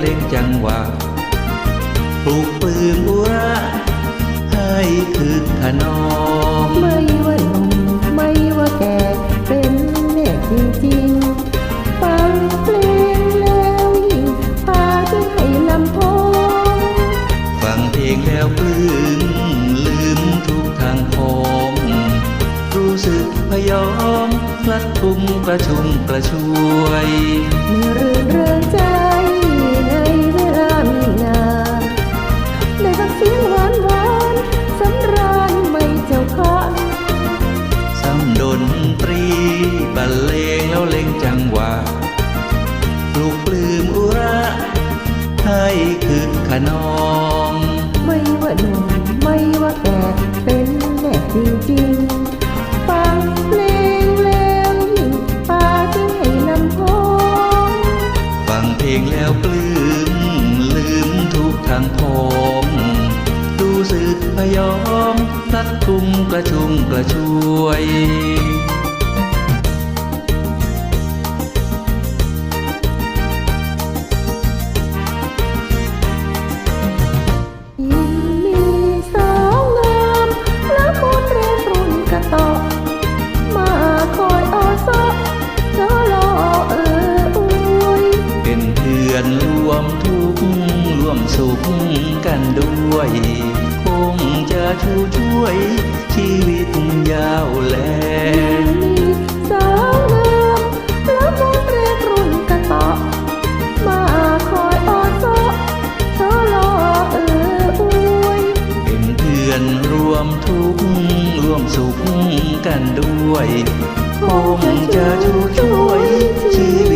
เล่นจังหวะปลุกปืนอุระให้คึกขนองไม่ว่าหนุ่มไม่ว่าแก่เป็นแม่จริงๆฟังเพลงแล้วยิ่งพาขึ้นให้ลำโพงฟังเพลงแล้วปลื้มลืมทุกทางคองรู้สึกพยองพลัดพุ่งกระชุมกระชวย นอง ไม่ว่าหนุ่มไม่ว่าแก่เป็นแน่จริงๆ ฟังเพลงแล้วยิ่งพาใจให้ลำโพงฟังเพลงแล้วปลื้มลืมทุกทางพองรู้สึกพยอมพลัดพรุ้งกระชุ่มกระชว สุขกันด้วยคงจะชูช่วย ชีวิตยาวแลมีสาวงามและคนเรียนรุ่นกระต่อมาคอยอ้อซอเธอรอเอออวยเป็นเพื่อนร่วมทุกข์ร่วมสุขกันด้วยคงจะชูช่